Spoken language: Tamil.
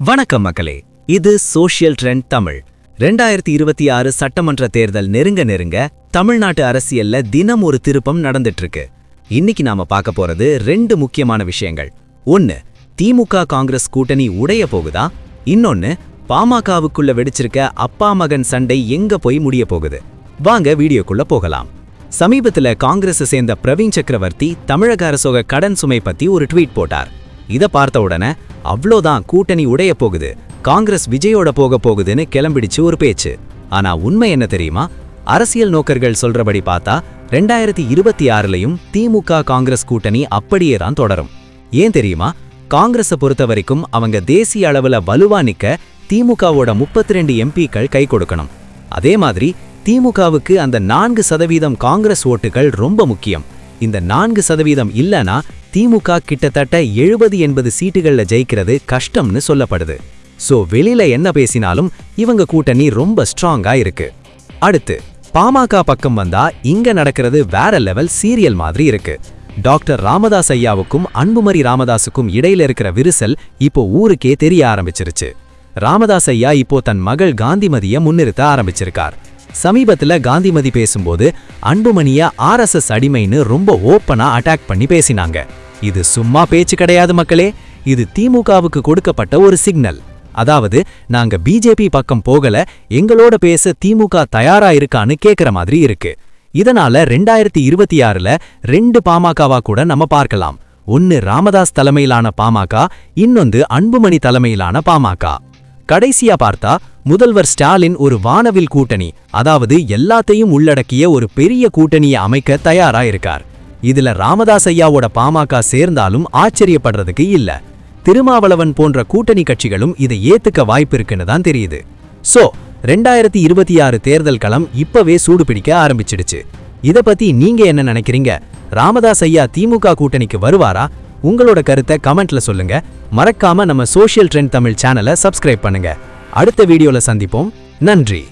வணக்கம் மக்களே. இது சோஷியல் ட்ரெண்ட் தமிழ். ரெண்டாயிரத்தி இருபத்தி ஆறு சட்டமன்ற தேர்தல் நெருங்க நெருங்க தமிழ்நாட்டு அரசியல்ல தினம் ஒரு திருப்பம் நடந்துட்டு இருக்கு இன்னைக்கு நாம பார்க்க போறது ரெண்டு முக்கியமான விஷயங்கள். ஒன்னு திமுக காங்கிரஸ் கூட்டணி உடைய போகுதா? இன்னொன்னு பாமகவுக்குள்ள வெடிச்சிருக்க அப்பா மகன் சண்டை எங்க போய் முடிய போகுது? வாங்க வீடியோக்குள்ள போகலாம். சமீபத்துல காங்கிரஸை சேர்ந்த பிரவீன் சக்கரவர்த்தி தமிழக அரசோக கடன் சுமை பத்தி ஒரு ட்வீட் போட்டார். இத பார்த்த உடனே அவ்வளோதான் கூட்டணி உடைய போகுது. காங்கிரஸ் விஜயோட போக போகுதுன்னு கிளம்பிடுச்சு ஒரு பேச்சு. ஆனா உண்மை என்ன தெரியுமா? அரசியல் நோக்கர்கள் சொல்றபடி பார்த்தா ரெண்டாயிரத்தி இருபத்தி ஆறுலயும் திமுக காங்கிரஸ் கூட்டணி அப்படியே தான் தொடரும். ஏன் தெரியுமா? காங்கிரஸை பொறுத்த வரைக்கும் அவங்க தேசிய அளவுல வலுவா நிக்க திமுகவோட முப்பத்தி ரெண்டு எம்பிக்கள் கை கொடுக்கணும். அதே மாதிரி திமுகவுக்கு அந்த நான்கு சதவீதம் காங்கிரஸ் ஓட்டுகள் ரொம்ப முக்கியம். இந்த நான்கு சதவீதம் இல்லனா திமுக கிட்டத்தட்ட எழுபது எண்பது சீட்டுகள்ல ஜெயிக்கிறது கஷ்டம்னு சொல்லப்படுது. சோ வெளியில என்ன பேசினாலும் இவங்க கூட்டணி ரொம்ப ஸ்ட்ராங்கா இருக்கு. அடுத்து பாமக பக்கம் வந்தா இங்க நடக்கிறது வேற லெவல் சீரியல் மாதிரி இருக்கு. டாக்டர் ராமதாஸ் ஐயாவுக்கும் அன்புமரி ராமதாஸுக்கும் இடையில இருக்கிற விரிசல் இப்போ ஊருக்கே தெரிய ஆரம்பிச்சிருச்சு. ராமதாஸ் ஐயா இப்போ தன் மகள் காந்திமதிய முன்னிறுத்த ஆரம்பிச்சிருக்கார். சமீபத்துல காந்திமதி பேசும்போது அன்புமணிய ஆர்எஸ்எஸ் அடிமைன்னு ரொம்ப ஓப்பனா அட்டாக் பண்ணி பேசினாங்க. இது சும்மா பேச்சு கிடையாது மக்களே. இது திமுகவுக்கு கொடுக்கப்பட்ட ஒரு சிக்னல். அதாவது நாங்க பிஜேபி பக்கம் போகல எங்களோட பேச திமுக தயாரா இருக்கான்னு கேக்குற மாதிரி இருக்கு. இதனால ரெண்டாயிரத்தி இருபத்தி ஆறுல ரெண்டு பாமகவா கூட நம்ம பார்க்கலாம். ஒன்னு ராமதாஸ் தலைமையிலான பாமக இன்னொன்று அன்புமணி தலைமையிலான பாமக. கடைசியா பார்த்தா முதல்வர் ஸ்டாலின் ஒரு வானவில் கூட்டணி அதாவது எல்லாத்தையும் உள்ளடக்கிய ஒரு பெரிய கூட்டணியை அமைக்க தயாரா இருக்கார். இதுல ராமதாஸ் ஐயாவோட பாமக சேர்ந்தாலும் ஆச்சரியப்படுறதுக்கு இல்ல. திருமாவளவன் போன்ற கூட்டணி கட்சிகளும் இதை ஏத்துக்க வாய்ப்பு இருக்குன்னு தான் தெரியுது. சோ ரெண்டாயிரத்தி இருபத்தி ஆறு தேர்தல் களம் இப்பவே சூடு பிடிக்க ஆரம்பிச்சிடுச்சு. இத பத்தி நீங்க என்ன நினைக்கிறீங்க? ராமதாஸ் ஐயா திமுக கூட்டணிக்கு வருவாரா? உங்களோட கருத்தை கமெண்ட்ல சொல்லுங்க. மறக்காம நம்ம சோஷியல் ட்ரெண்ட் தமிழ் சேனலை சப்ஸ்கிரைப் பண்ணுங்க. அடுத்த வீடியோல சந்திப்போம். நன்றி.